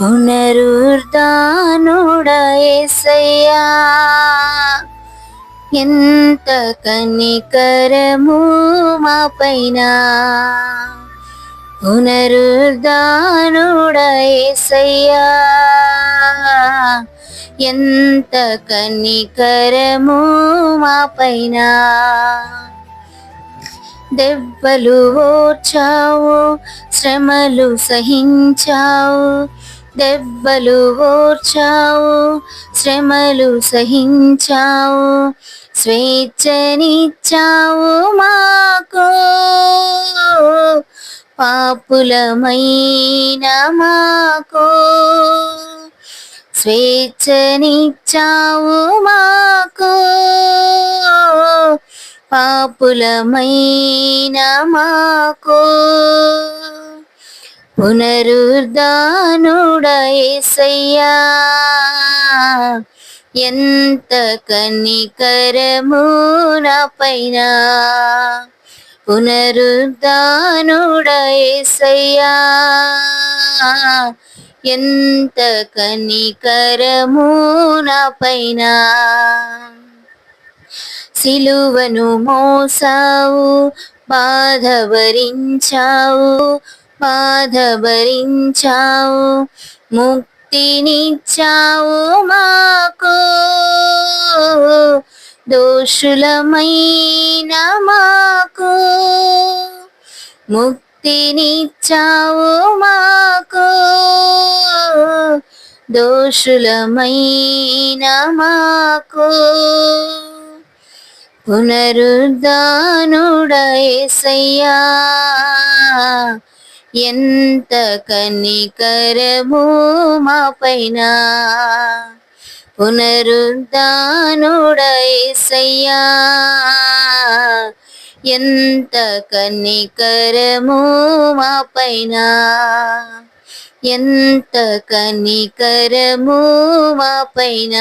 పునరుద్ధానుడయేసయ్యా. ఎంత కనికరము మా పైన పునరుద్ధానుడయేసయ్యా. ఎంత కనికరము మా పైన దెబ్బలు ఓర్చావు శ్రమలు సహించావు దెబ్బలు ఓర్చావు శ్రమలు సహించావు స్వేచ్ఛనిచ్చావు మాకు. పాపులమైన మాకు. స్వేచ్ఛనిచ్చావు మాకు. పాపులమైన మాకు. పునరుద్ధానుడయేసయ్యా. ఎంత కనికరము నా పైన పునరుద్ధానుడయేసయ్యా. ఎంత కనికరము నా పైన సిలువను మోసావు బాధ భరించావు బాధ భరించావు ముక్తినిచ్చావు మాకు. దోషులమైన మాకు. ముక్తినిచ్చావు మాకు. దోషులమైన మాకు. పునరుద్ధానుడయేసయ్యా ఎంత కనికరము మా పైన. పునరుద్ధానుడైసయ్యా ఎంత కనికరము మా పైన. ఎంత కనికరము మా పైన.